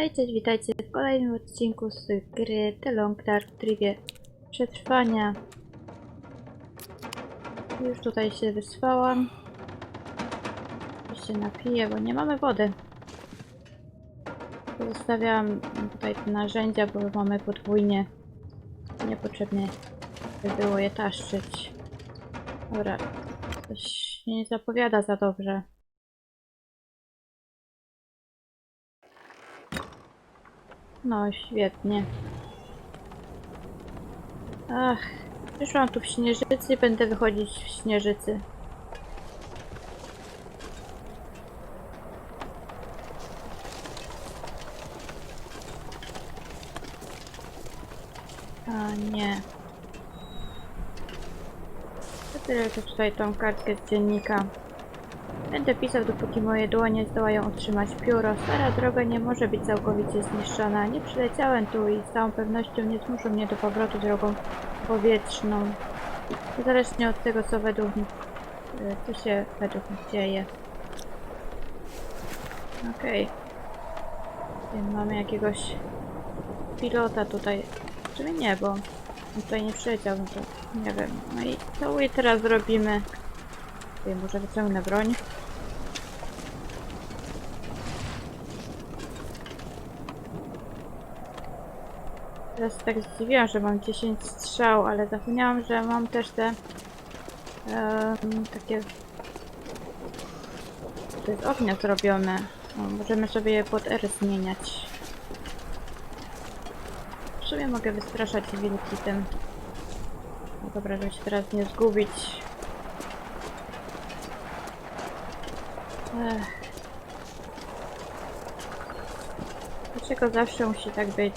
Hej, cześć, witajcie w kolejnym odcinku z gry The Long Dark w trybie przetrwania. Już tutaj się wyspałam. Się napiję, bo nie mamy wody. Zostawiałam tutaj te narzędzia, bo mamy podwójnie. Niepotrzebnie by było je taszczyć. Dobra, coś nie zapowiada za dobrze. No, świetnie. Ach, przyszłam tu w śnieżycy i będę wychodzić w śnieżycy. A nie. To tyle, to tutaj tą kartkę z dziennika. Będę pisał, dopóki moje dłonie zdołają utrzymać pióro. Stara droga nie może być całkowicie zniszczona. Nie przyleciałem tu i z całą pewnością nie zmuszą mnie do powrotu drogą powietrzną. Niezależnie od tego, co według nich, e, co się według nich dzieje. Okej. Okay. Mamy jakiegoś pilota tutaj. Czyli nie, bo tutaj nie przyleciał, no to nie wiem. No i co teraz zrobimy? Tutaj może wyciągnę broń. Teraz tak zdziwiłam, że mam 10 strzał, ale zapomniałam, że mam też te em, takie to jest ognia zrobione. O, możemy sobie je pod R zmieniać. W sumie mogę wystraszać wilki tym. No dobra, żeby się teraz nie zgubić. Dlaczego zawsze musi tak być?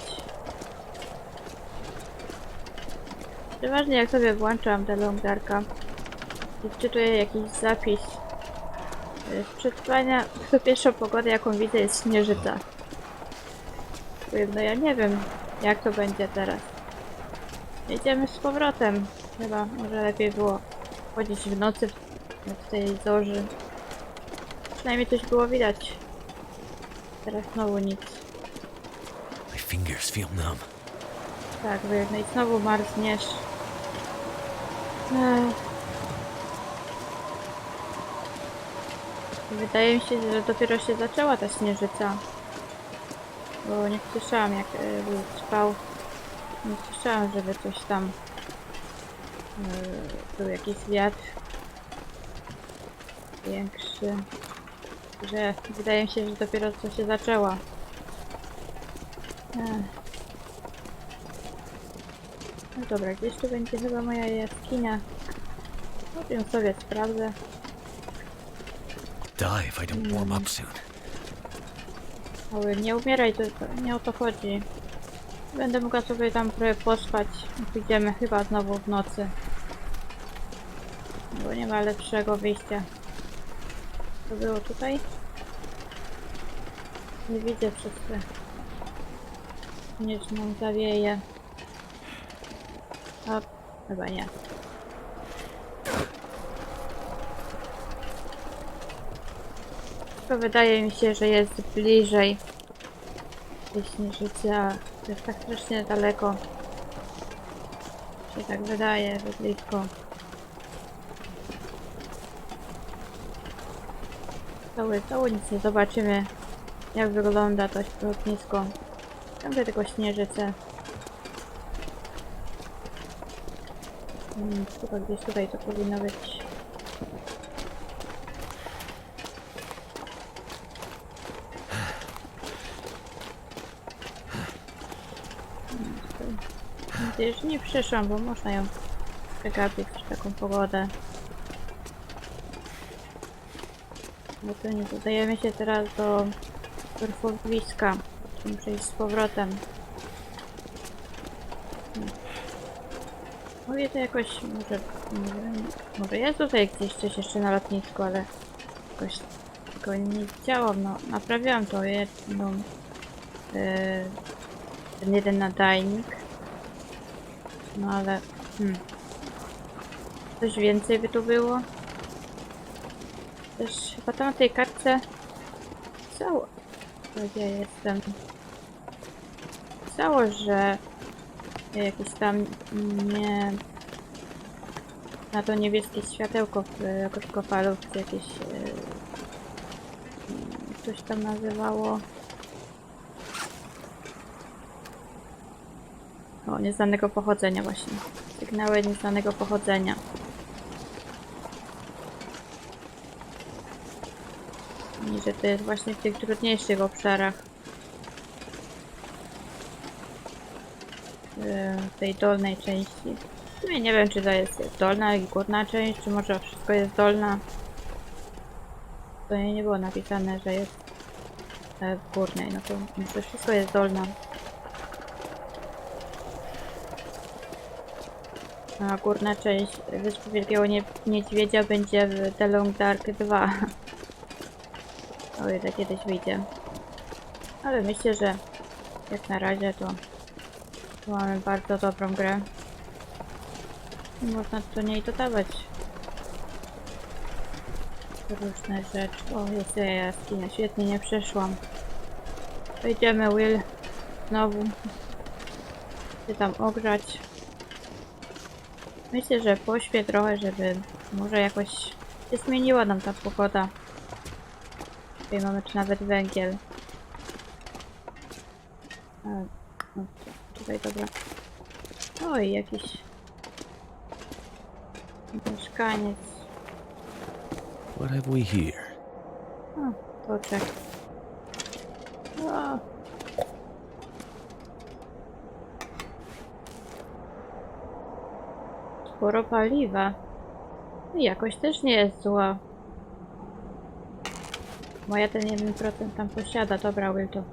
Przeważnie jak sobie włączam te longdarka i wczytuję jakiś zapis z przetrwania, to pierwszą pogodę jaką widzę jest śnieżyca. No ja nie wiem jak to będzie teraz. Jedziemy z powrotem. Chyba może lepiej było chodzić w nocy w tej zorzy. Przynajmniej coś było widać. Teraz znowu nic. My fingers feel numb. Tak, wyjedno i znowu marzniesz. Ech. Wydaje mi się, że dopiero się zaczęła ta śnieżyca. Bo nie słyszałam jak y, był spał. Nie słyszałam, żeby coś tam y, był jakiś wiatr większy. Że wydaje mi się, że dopiero co się zaczęła. Ech. No dobra, gdzieś tu będzie chyba moja jaskinia. No ją sobie sprawdzę. Die if I don't warm up soon. Mały, nie umieraj, to, to nie o to chodzi. Będę mogła sobie tam trochę pospać. Pójdziemy chyba znowu w nocy. Bo nie ma lepszego wyjścia. To było tutaj? Nie widzę przez te... Śnieżną zawieję. A, chyba nie. To wydaje mi się, że jest bliżej tej śnieżycy, a to jest tak strasznie daleko. Się tak wydaje, że blisko. Cały, cały nic nie zobaczymy, jak wygląda to lotnisko. Ciągle tylko śnieżyce. Hmm, chyba gdzieś tutaj to powinno być. Hmm. Nadzieję, że nie przyszłam, bo można ją przegapić w taką pogodę. Bo to nie dodajemy się teraz do surfowiska. Muszę iść z powrotem. Mówię to jakoś, może, może, może jest tutaj gdzieś coś jeszcze na lotnisku, ale jakoś go nie widziałam, no naprawiłam to jedną, yy, ten jeden nadajnik, no ale, hmm, coś więcej by tu było, też chyba tam na tej kartce, gdzie ja jestem, napisało, że jakieś tam nie... Na to niebieskie światełko w e, krótkofalówce jakieś... e, Coś tam nazywało... O, nieznanego pochodzenia właśnie. Sygnały nieznanego pochodzenia. I że to jest właśnie w tych trudniejszych obszarach. Tej dolnej części. Sumie nie wiem, czy to jest dolna i górna część, czy może wszystko jest dolna. To nie nie było napisane, że jest e, w górnej, no to może wszystko jest dolna. A górna część Wyspy Wielkiego Nie Niedźwiedzia będzie w The Long Dark 2. O ile kiedyś wyjdzie. Ale myślę, że jak na razie to, to mamy bardzo dobrą grę. I można do niej dodawać różne rzeczy. O, jest jaskinia, świetnie, nie przeszłam. Wejdziemy, Will. Znowu. Się tam ogrzać. Myślę, że pośpię trochę, żeby może jakoś się zmieniła nam ta pogoda. Tutaj mamy czy nawet węgiel. A, no, tutaj dobra. Oj, jakiś mieszkaniec. What have we here? O, toczek. O. Sporo paliwa. I jakoś też nie jest zła. Moja ten 1% tam posiada. Dobra, Will to.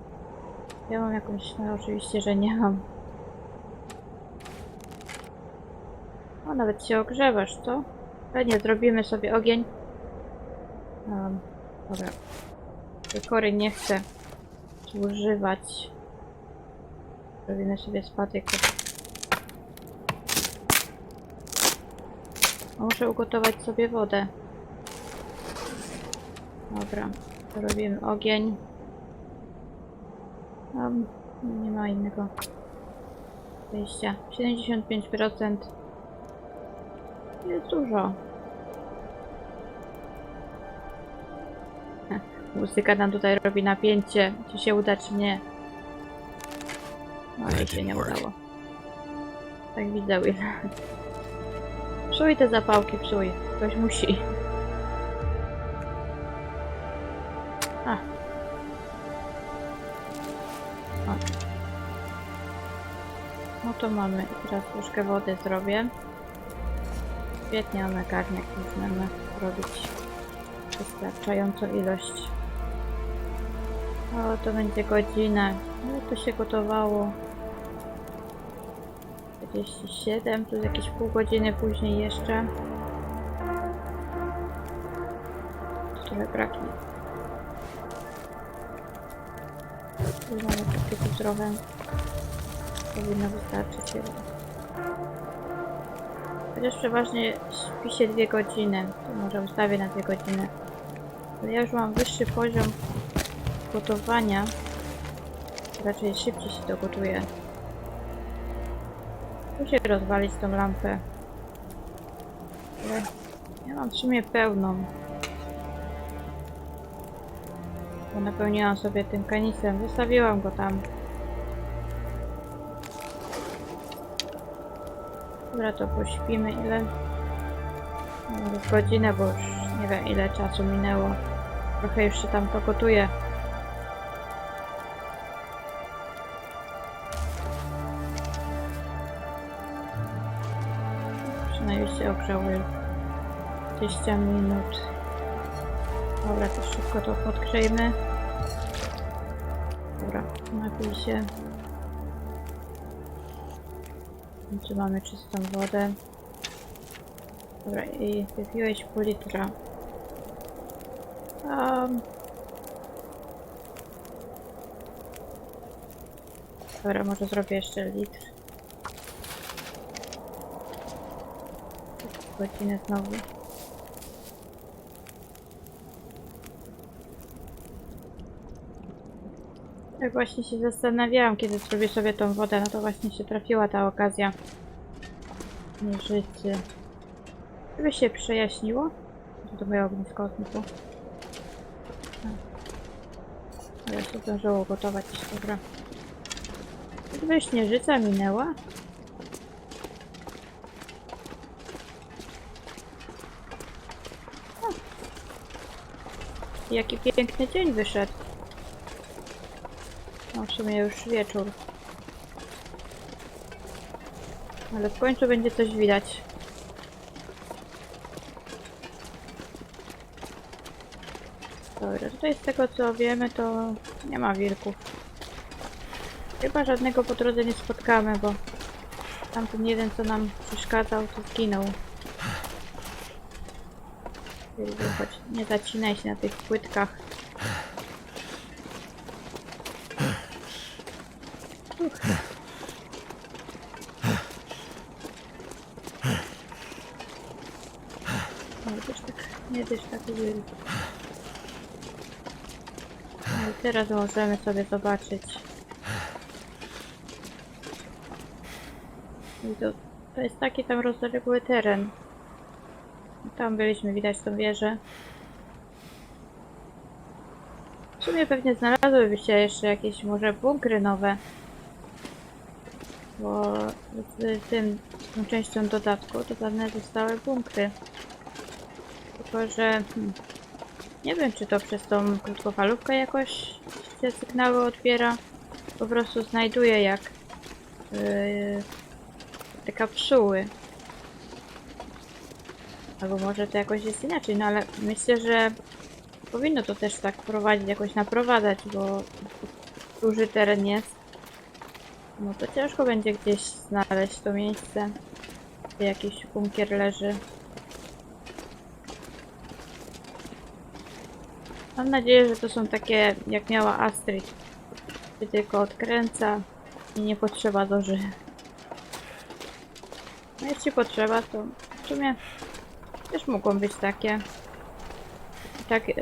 Ja mam jakąś, no oczywiście, że nie mam. O, nawet się ogrzewasz, co? Pewnie zrobimy sobie ogień. Um, dobra. Kory nie chcę używać. Robimy sobie spadek. A Muszę ugotować sobie wodę. Dobra, robimy ogień. Um, nie ma innego wyjścia. 75% jest dużo. Muzyka nam tutaj robi napięcie. Czy się uda, czy nie. No, ale That się nie udało. Tak widzę, Will. Psuj te zapałki, psuj. Ktoś musi. To mamy. Teraz troszkę wody zrobię. Świetnie mamy garniak, możemy robić wystarczającą ilość. O, to będzie godzinę. No to się gotowało. 47, plus jakieś pół godziny później jeszcze. Trochę braknie. Tu mamy tu trochę. Powinno wystarczyć chyba. Chociaż przeważnie śpi się dwie godziny. To może ustawię na dwie godziny. Ale ja już mam wyższy poziom gotowania. Raczej szybciej się to gotuje. Muszę rozwalić tą lampę. Ale ja mam w sumie pełną. Bo napełniłam sobie tym kanistrem. Zostawiłam go tam. Dobra, to pośpimy ile? Godzinę, bo już nie wiem ile czasu minęło. Trochę już tam to gotuje. Przynajmniej się ogrzały 20 minut. Dobra, to szybko to podgrzejmy. Dobra, napij się. Czy mamy czystą wodę? Dobra, i wypiłeś pół litra. Um. Dobra, może zrobię jeszcze litr. Godzinę znowu. Tak właśnie się zastanawiałam, kiedy zrobię sobie tą wodę, no to właśnie się trafiła ta okazja. Nie życie. Żeby się przejaśniło? To moje ognisko znikło. Ale się zdążyło gotować, dobra. Gdyby śnieżyca minęła? Jaki piękny dzień wyszedł. No w sumie już wieczór. Ale w końcu będzie coś widać. Dobra, tutaj z tego co wiemy to nie ma wilków. Chyba żadnego po drodze nie spotkamy, bo tamten jeden co nam przeszkadzał to zginął. Chodź, nie zacinaj się na tych płytkach. Ale też tak, nie też tak wilk. Ale teraz możemy sobie zobaczyć. I to, to jest taki tam rozległy teren. Tam byliśmy, widać tą wieżę. W sumie pewnie znalazłyby się jeszcze jakieś może bunkry nowe. Bo z tym, tą częścią dodatku dodane zostały bunkry. Tylko, że hmm, nie wiem, czy to przez tą krótkofalówkę jakoś te sygnały odbiera. Po prostu znajduje jak yy, te kapsuły. Albo może to jakoś jest inaczej, no ale myślę, że powinno to też tak prowadzić, jakoś naprowadzać, bo duży teren jest. No to ciężko będzie gdzieś znaleźć to miejsce, gdzie jakiś bunkier leży. Mam nadzieję, że to są takie, jak miała Astrid. Się tylko odkręca i nie potrzeba doży. No jeśli potrzeba, to w sumie też mogą być takie. I tak yy,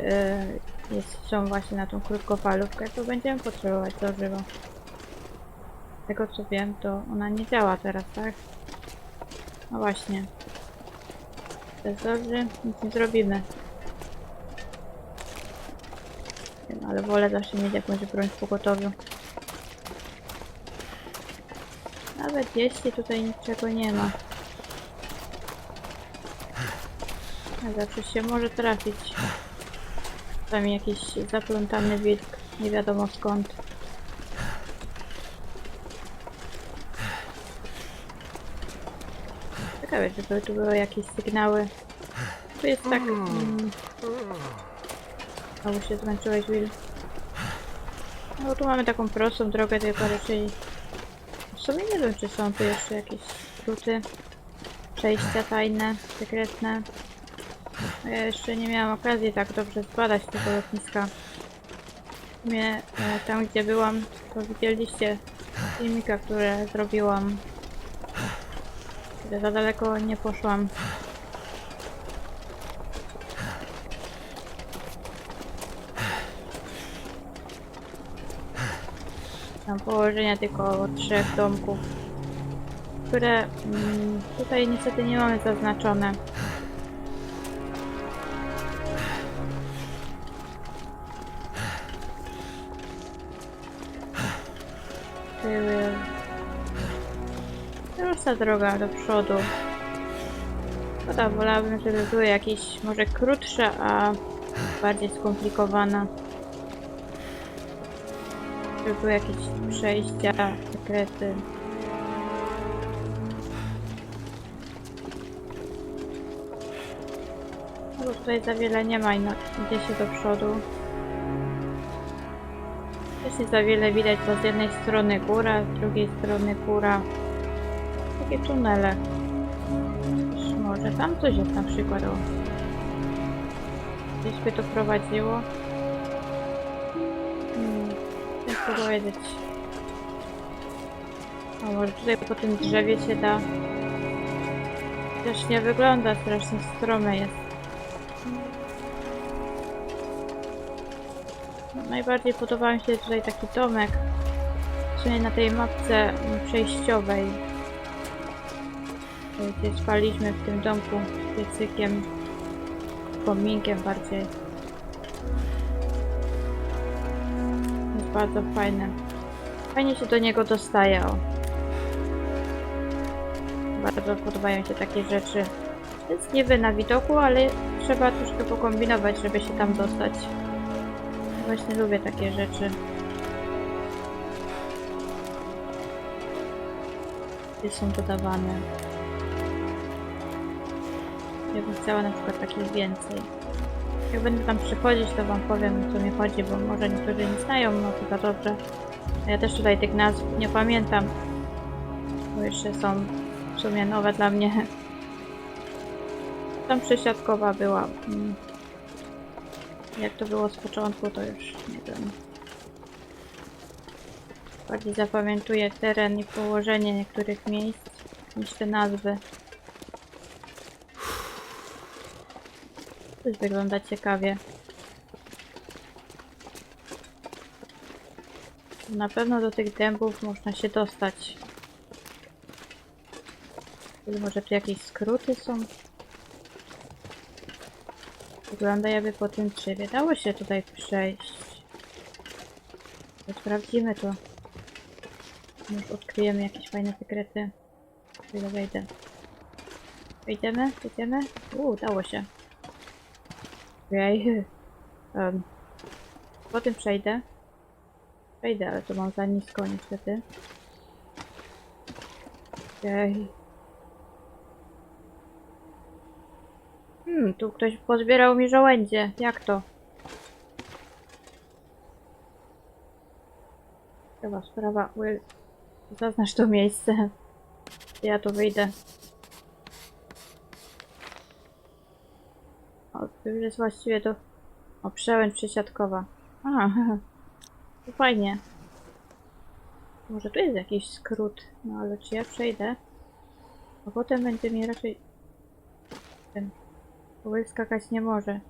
jest, są właśnie na tą krótkofalówkę, to będziemy potrzebować dożywo. Tego co wiem, to ona nie działa teraz, tak? No właśnie. Bez doży nic nie zrobimy. Wiem, ale wolę zawsze mieć jakąś broń w pogotowiu. Nawet jeśli tutaj niczego nie ma. A zawsze się może trafić. Tam jakiś zaplątany wilk, nie wiadomo skąd. Ciekawe, żeby tu były jakieś sygnały. Tu jest tak... Mm, Znowu się zmęczyłeś, Will. No tu mamy taką prostą drogę, tylko raczej... W sumie nie wiem, czy są tu jeszcze jakieś skróty. Przejścia tajne, sekretne. A Ja jeszcze nie miałam okazji tak dobrze zbadać tego lotniska. W sumie e, tam, gdzie byłam, to widzieliście filmika, które zrobiłam. Za daleko nie poszłam. Tam położenia tylko trzech domków, które mm, tutaj niestety nie mamy zaznaczone. Droga do przodu. Szkoda, wolałabym, żeby były jakieś może krótsze, a bardziej skomplikowane. Żeby były jakieś przejścia, sekrety. No bo tutaj za wiele nie ma i no, idzie się do przodu. Też nie za wiele widać, bo z jednej strony góra, z drugiej strony góra. Takie tunele. Może tam coś jest na przykład. O. Gdzieś by to prowadziło. Hmm, ciężko powiedzieć. A może tutaj po tym drzewie się da. Też nie wygląda, strasznie strome jest. najbardziej podoba mi się tutaj taki domek. Sumie na tej mapce mm, przejściowej. Gdzie spaliśmy w tym domku z piecykiem. Kominkiem bardziej. Jest bardzo fajne. Fajnie się do niego dostaje. O. Bardzo podobają się takie rzeczy. Jest niby na widoku, ale trzeba troszkę pokombinować, żeby się tam dostać. Właśnie lubię takie rzeczy. Gdzie są dodawane. Ja bym chciała na przykład takich więcej. Jak będę tam przychodzić, to wam powiem o co mi chodzi, bo może niektórzy nie znają, no to za dobrze. Ja też tutaj tych nazw nie pamiętam. Bo jeszcze są w sumie nowe dla mnie. Tam przesiadkowa była. Mm. Jak to było z początku, to już nie wiem. Bardziej zapamiętuję teren i położenie niektórych miejsc niż te nazwy. Już wygląda ciekawie. Na pewno do tych dębów można się dostać. Może tu jakieś skróty są? Wygląda jakby po tym drzewie. Dało się tutaj przejść. Sprawdzimy to. Może odkryjemy jakieś fajne sekrety. Chwilę wejdę. Wejdziemy? Wejdziemy? Uuu, dało się. Okej. Um, po tym przejdę. Przejdę, ale to mam za nisko niestety. Okej. Hmm, tu ktoś pozbierał mi żołędzie. Jak to? Chyba sprawa. Will, zaznacz to miejsce. Ja tu wyjdę. O, to jest właściwie to... O, przełęcz przesiadkowa. A, to fajnie. Może tu jest jakiś skrót, no ale czy ja przejdę? A potem będzie mi raczej... Ten... Will skakać nie może.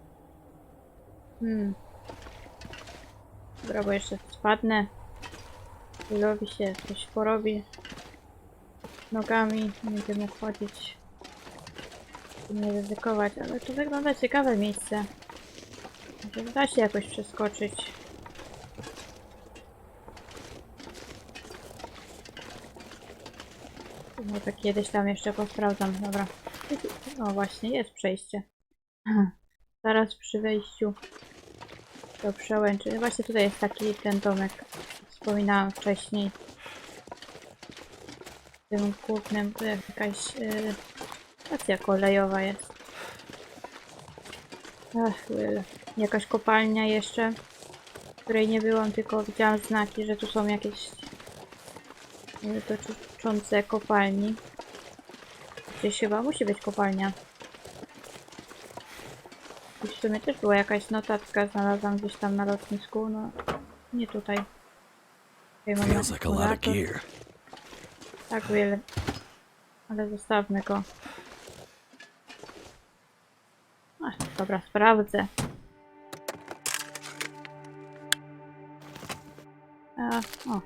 Hmm. Dobra, bo jeszcze spadnę. Willowi się coś porobi. Nogami nie będę mógł chodzić. Nie ryzykować, ale to wygląda ciekawe miejsce. Może da się jakoś przeskoczyć. No to kiedyś tam jeszcze posprawdzam, dobra. No właśnie, jest przejście. Zaraz przy wejściu do przełęczy. Właśnie tutaj jest taki ten domek. Wspominałam wcześniej. W tym głównym jest jakaś yy, stacja kolejowa jest. Ach, Will. Jakaś kopalnia jeszcze, której nie byłam, tylko widziałam znaki, że tu są jakieś dotyczące kopalni. Gdzieś chyba musi być kopalnia. I w sumie też była jakaś notatka, znalazłam gdzieś tam na lotnisku, no nie tutaj. Mamy Feels like a lot of akumulator. gear. Tak, Will. Ale zostawmy go. Ach, dobra, sprawdzę. A, o.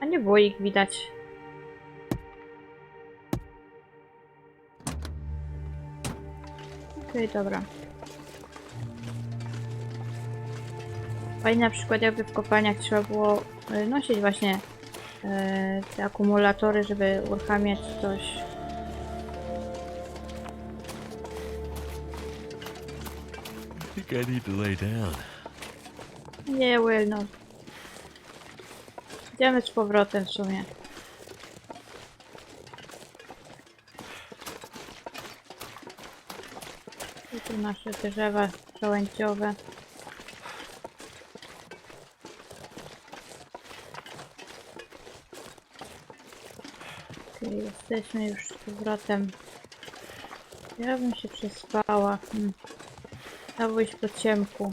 A nie było ich widać. Okej, dobra. Fajnie na przykład jakby w kopalniach trzeba było y, nosić właśnie e, te akumulatory, żeby uruchamiać coś. Think I need to lay down. Nie, Will, no. Idziemy z powrotem w sumie. I tu nasze drzewa przełęciowe. Okej, jesteśmy już z powrotem. Ja bym się przespała. Hmm. Iść po ciemku.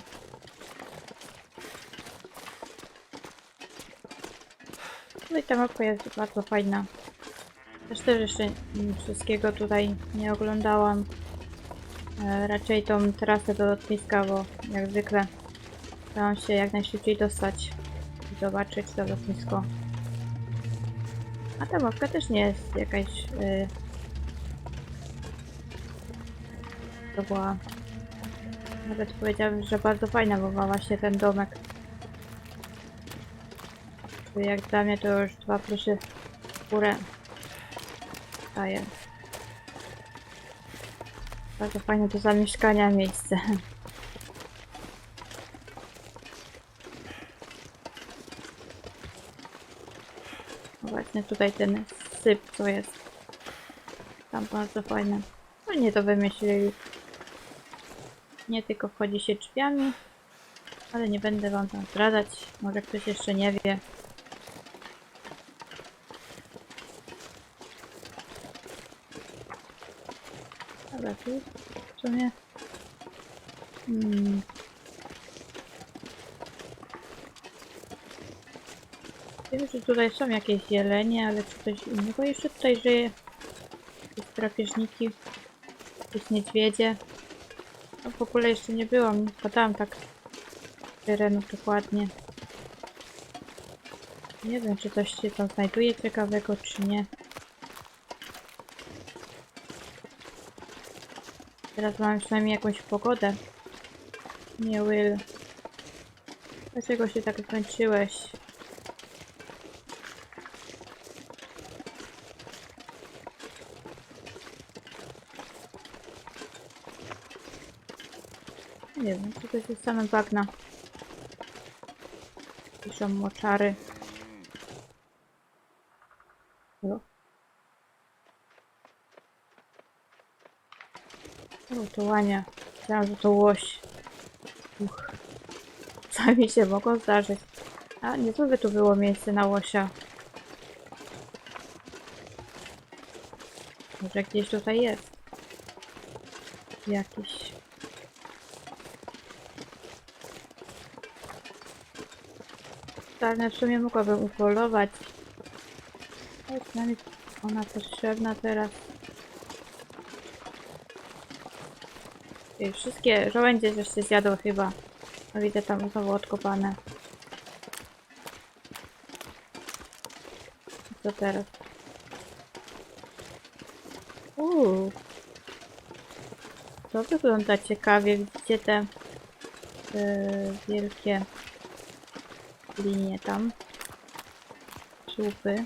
No i ta mapka jest bardzo fajna. Też też jeszcze wszystkiego tutaj nie oglądałam. E, raczej tą trasę do lotniska, bo jak zwykle Staram się jak najszybciej dostać i zobaczyć to lotnisko. A ta mapka też nie jest jakaś... Yy... To była... Nawet powiedziałabym, że bardzo fajna, bo ma właśnie ten domek. Tu jak dla mnie to już dwa plusy w górę daje. Bardzo fajne do zamieszkania miejsce. Właśnie tutaj ten syp co jest. Tam bardzo fajne. No nie to wymyślili. Nie tylko wchodzi się drzwiami. Ale nie będę wam tam zdradzać. Może ktoś jeszcze nie wie. Dobra, tu w sumie... Hmm. Wiem, że tutaj są jakieś jelenie, ale czy coś innego jeszcze tutaj żyje? Jakieś drapieżniki, jakieś niedźwiedzie. No w ogóle jeszcze nie byłam, badałam tak terenu dokładnie. Nie wiem, czy coś się tam znajduje ciekawego, czy nie. Teraz mamy przynajmniej jakąś pogodę. Nie, Will. Dlaczego się tak zmęczyłeś? To jest same bagna. Piszą moczary. O. O, to łania. Myślałam, że to łoś. Uch. Sami się mogą zdarzyć. A, nie by tu było miejsce na łosia. Może gdzieś tutaj jest. Jakiś. Czarne w sumie mogłabym upolować. Ale przynajmniej ona potrzebna teraz. I wszystkie żołędzie też się zjadły chyba. No widzę tam znowu odkopane. Co teraz? Uuu. To wygląda ciekawie. Widzicie te yy, wielkie linie tam. Słupy.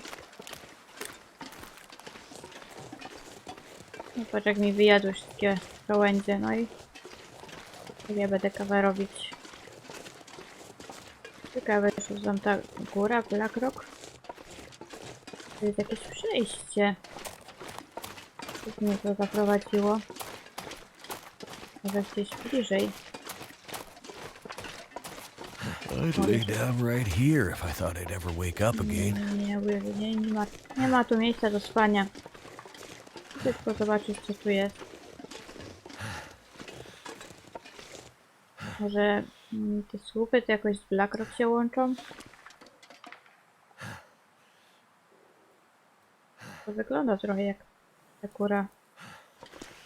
No patrz jak mi wyjadły wszystkie gałęzie, no i jak ja będę kawę robić. Ciekawe, czy tam ta góra, Black Rock. To jest jakieś przejście. Co mnie to zaprowadziło? Może gdzieś bliżej. I'd lay down right here if I thought I'd ever wake up again. Nie, Will, nie, nie ma, nie ma tu miejsca do spania. Tylko zobaczyć, co tu jest. Może mm, te słupy to jakoś z Blackrock się łączą? To wygląda trochę jak ta góra.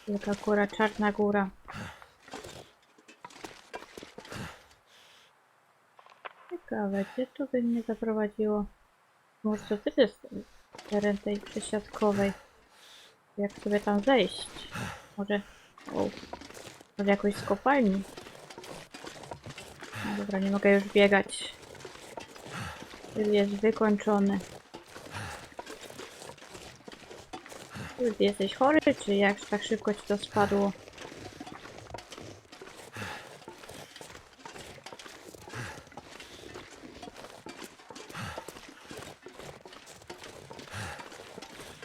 Taka góra, czarna góra. Ciekawe, gdzie to by mnie zaprowadziło? Może to też jest teren tej przesiadkowej. Jak sobie tam zejść? Może... O, może jakoś z kopalni? No dobra, nie mogę już biegać. Tyl jest wykończony. Ty jesteś chory, czy jak tak szybko ci to spadło?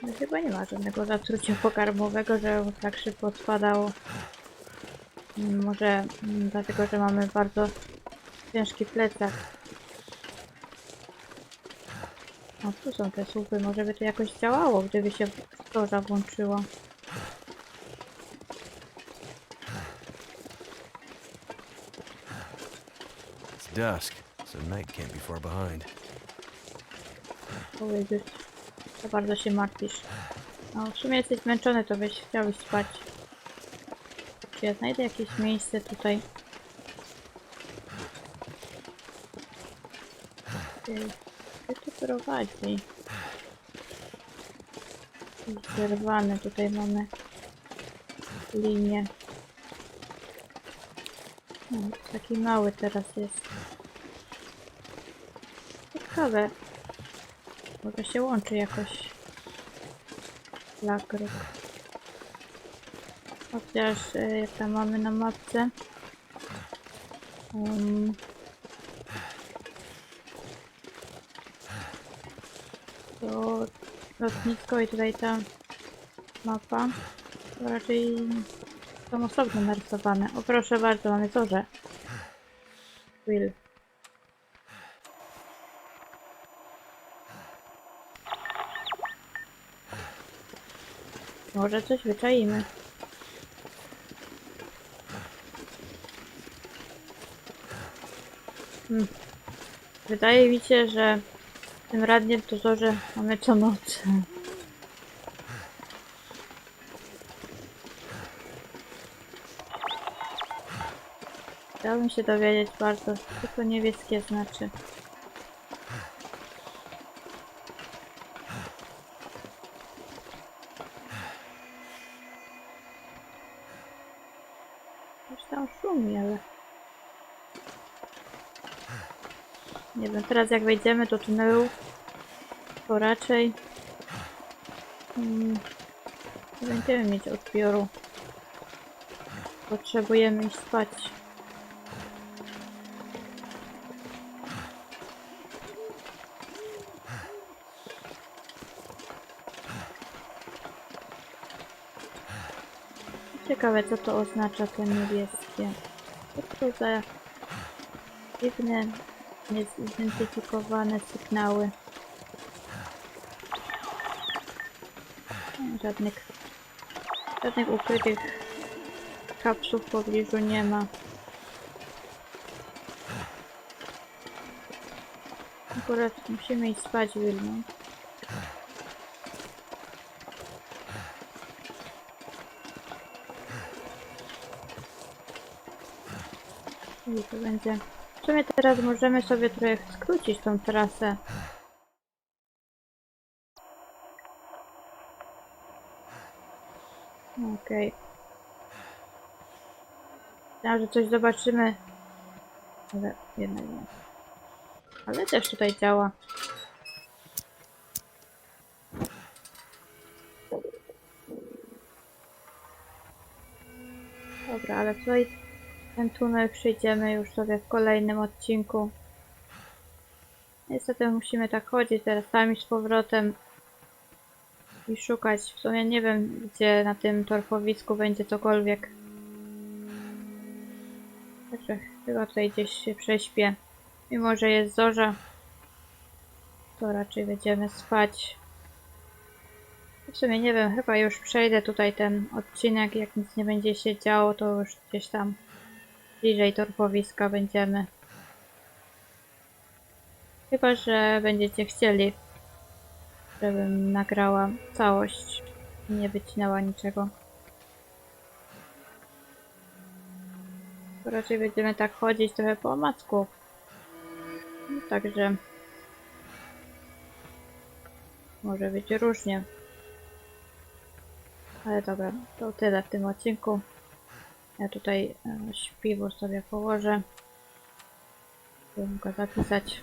No chyba nie ma żadnego zatrucia pokarmowego, że tak szybko spadało. Mm, Może mm, dlatego, że mamy bardzo ciężki plecak. O, tu są te słupy. Może by to jakoś działało, gdyby się storza włączyła. It's dusk, so night can't be far behind. powiedzieć. To bardzo się martwisz. No, w sumie jesteś zmęczony, to byś chciał spać. Czy ja znajdę jakieś miejsce tutaj? Gdzie to prowadzi? Zerwane tutaj mamy linię. No, taki mały teraz jest. Ciekawe. Może się łączy jakoś. Lagruk. Chociaż e, jak tam mamy na mapce. Um, to lotnisko i tutaj ta mapa to raczej są osobno narysowane. O proszę bardzo, mamy zorze. Will. Może coś wyczaimy. Hmm. Wydaje mi się, że tym radnym dozorze mamy co noc. Chciałbym się dowiedzieć bardzo, co to niebieskie znaczy. Już tam szumi, ale... Nie wiem, teraz jak wejdziemy do tunelu, to raczej... Mm, nie będziemy mieć odbioru. Potrzebujemy iść spać. Ciekawe co to oznacza te niebieskie. Co to za dziwne, niezidentyfikowane sygnały. Żadnych, żadnych ukrytych kapsuł w pobliżu nie ma. Akurat musimy iść spać, Wilma. I to będzie... W sumie teraz możemy sobie trochę skrócić tą trasę. Okej. Myślałam, że coś zobaczymy. Ale jednak nie. Ale też tutaj działa. Dobra, ale tutaj ten tunel przejdziemy już sobie w kolejnym odcinku. Niestety musimy tak chodzić teraz sami z powrotem i szukać. W sumie nie wiem, gdzie na tym torfowisku będzie cokolwiek. Także chyba tutaj gdzieś się prześpię. Mimo, że jest zorza, to raczej będziemy spać. W sumie nie wiem, chyba już przejdę tutaj ten odcinek. Jak nic nie będzie się działo, to już gdzieś tam bliżej torfowiska będziemy. Chyba, że będziecie chcieli, żebym nagrała całość i nie wycinała niczego. Raczej będziemy tak chodzić trochę po omacku. No, Także może być różnie. Ale dobra, to tyle w tym odcinku. Ja tutaj e, śpiwór sobie położę. Żeby go zapisać.